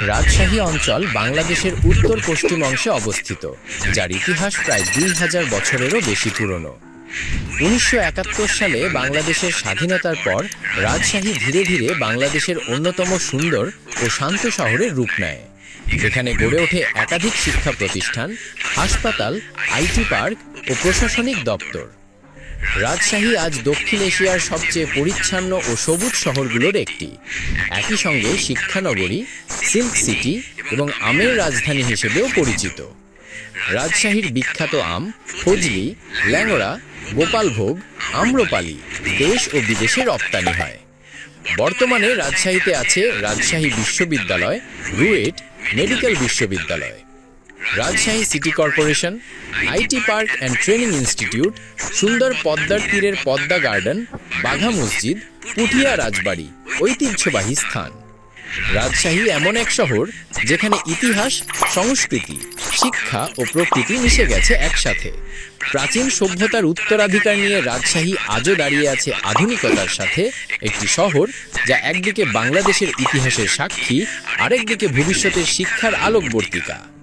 রাজশাহী অঞ্চল বাংলাদেশের উত্তর পশ্চিম অংশে অবস্থিত, যার ইতিহাস প্রায় দুই হাজার বছরেরও বেশি পুরনো। উনিশশো একাত্তর সালে বাংলাদেশের স্বাধীনতার পর রাজশাহী ধীরে ধীরে বাংলাদেশের অন্যতম সুন্দর ও শান্ত শহরের রূপ নেয়। এখানে গড়ে ওঠে একাধিক শিক্ষা প্রতিষ্ঠান, হাসপাতাল, আইটি পার্ক ও প্রশাসনিক দপ্তর। রাজশাহী আজ দক্ষিণ এশিয়ার সবচেয়ে পরিচ্ছন্ন ও সবুজ শহরগুলোর একটি। একই সঙ্গে শিক্ষানগরী, সিল্ক সিটি এবং আমের রাজধানী হিসেবেও পরিচিত। রাজশাহীর বিখ্যাত আম, ফজলি, ল্যাংড়া, গোপালভোগ, আম্রপালি দেশ ও বিদেশে রপ্তানি হয়। বর্তমানে রাজশাহীতে আছে রাজশাহী বিশ্ববিদ্যালয়, রুয়েট মেডিকেল বিশ্ববিদ্যালয়। Rajshahi city corporation IT park and training institute, সুন্দর পদ্মার তীরের পদ্মা গার্ডেন, বাঘা মসজিদ, পুঠিয়া রাজবাড়ি, ঐতিহ্যবাহী স্থান। রাজশাহী এমন এক শহর যেখানে ইতিহাস, সংস্কৃতি, শিক্ষা ও প্রকৃতি মিশে গেছে একসাথে। প্রাচীন সভ্যতার উত্তরাধিকার নিয়ে রাজশাহী আজও দাঁড়িয়ে আছে আধুনিকতার সাথে, একটি শহর যা একদিকে বাংলাদেশের ইতিহাসের সাক্ষী, আরেকদিকে ভবিষ্যতের শিক্ষার আলোকবর্তিকা।